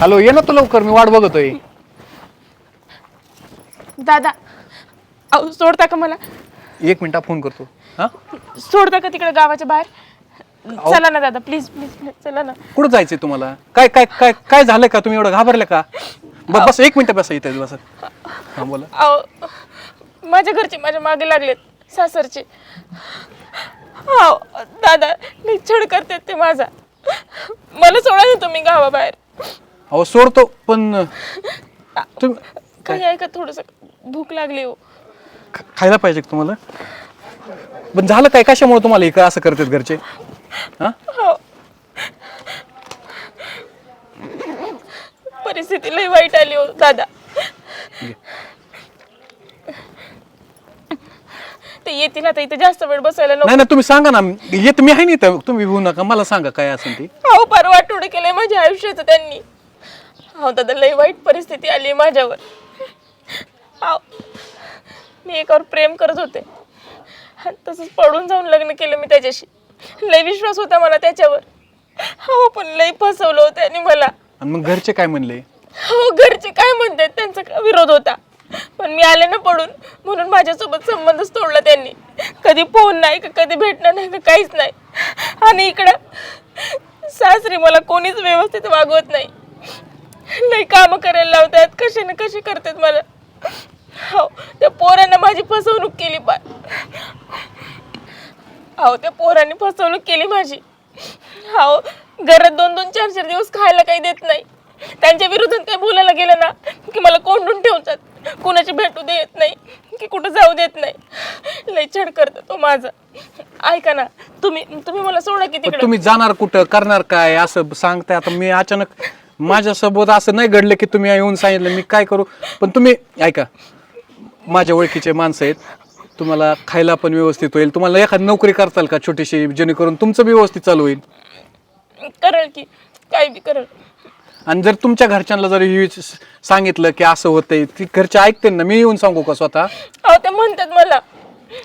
Hello ये ना तू लवकर मी वाट बघतोय. दादा अहो सोडता का मला? एक मिनिटा फोन करतो. हा? सोडता का तिकडे गावाच्या बाहेर? चला ना दादा प्लीज प्लीज प्लीज चला ना. कुठं जायचंय तुम्हाला? काय काय काय काय झालं का? तुम्ही एवढं घाबरले का? ब- बस एक मिनिट बसा इथे बस. हा बोला. अहो माझ्या घरचे माझ्या मागे लागलेत सासरचे. अहो दादा मी छळ करतात ते माझा. मला सोडा ना तुम्ही गावाबाहेर. अहो सोडतो पण तुम्ही काही ऐका थोडस भूक लागली हो. ख- खायला पाहिजे का तुम्हाला? पण झालं काय? कशामुळे तुम्हाला हे असं करतात घरचे? हा? हो. परिस्थिती लई वाईट आली हो दादा. ते येतील आता इथे जास्त वेळ बसायला नको. नाही ना तुम्ही सांगा ना. येत मी आहे नाही इथं. तुम्ही भिवू नका. मला सांगा काय असेल ते. अहो परवा आठवडे केलंय माझ्या आयुष्याचं त्यांनी. अहो दादा लई वाईट परिस्थिती आली माझ्यावर. अहो मी एकावर प्रेम करत होते. आणि तसंच पडून जाऊन लग्न केलं मी त्याच्याशी. लई विश्वास होता मला त्याच्यावर. हो पण लई फसवलं होतं आणि मला. आणि मग घरचे काय म्हणले? हो घरचे काय म्हणतात? त्यांचा का विरोध होता. पण मी आले ना पडून म्हणून माझ्यासोबत संबंधच तोडला त्यांनी. कधी फोन नाही का कधी भेटणं नाही का काहीच नाही. आणि इकडं सासरी मला कोणीच व्यवस्थित वागवत नाही. लई कामं करायला लावतात. कसे ना कसे करतात मला. हो त्या पोरांना माझी फसवणूक केली पाय हो त्या पोरांनी फसवणूक केली माझी. हो घरात दोन दोन चार चार दिवस खायला काही देत नाही. त्यांच्या विरोधात काही बोलायला गेलं ना की मला कोंडून ठेवतात. कुणाची भेटू देत नाही की कुठं जाऊ देत नाही. लय छड करतात तो माझा. ऐका ना तुम्ही तुम्ही मला सोडा की पण तिकडे. तुम्ही जाणार कुठं करणार काय असं सांगताय. आता मी अचानक माझ्यासोबत असं नाही घडलं की तुम्ही येऊन सांगितलं मी काय करू? पण तुम्ही ऐका माझ्या ओळखीचे माणसं आहेत. तुम्हाला खायला पण व्यवस्थित होईल. तुम्हाला एखादी नोकरी करताल का छोटीशी जेणेकरून तुमचं बी व्यवस्थित चालू होईल? करल की काय बी करल. आणि जर तुमच्या घरच्यांना जर हे सांगितलं की असं होतंय ती घरचे ऐकते ना मी येऊन सांगू का स्वतः? अहो ते म्हणतात मला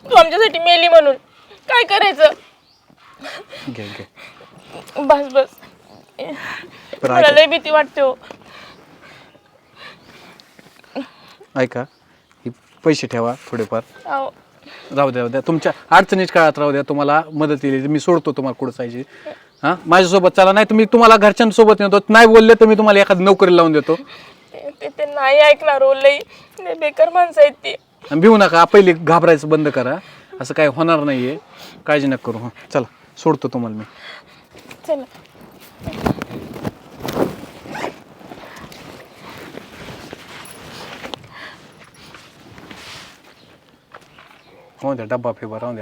तू आमच्यासाठी मेली म्हणून. काय करायचं? घे घे. बस बस. मला ऐका. लय भीती वाटते हो. ऐका हे पैसे ठेवा थोडेफार. अहो. राहू द्या राहू द्या. तुमच्या अडचणीच काळात राहू द्या तुम्हाला मदत येईल मी सोडतो तुम्हाला कुठं जायची. हां? माझ्यासोबत चला नाही तुम्ही तुम्हाला घरच्यांसोबत नेतो. नाही बोलले तर मी तुम्हाला एखादी नोकरी लावून देतो. ते ते- ते नाही ऐकणार हो लई. बेकार माणसं आहेत ते. आणि भिवू नका पहिले घाबरायचं बंद करा. असं काय होणार नाहीये. काळजी नका करू. हं चला सोडतो तुम्हाला मी. चला. हो द्या डब्बा फिबा राहू द्या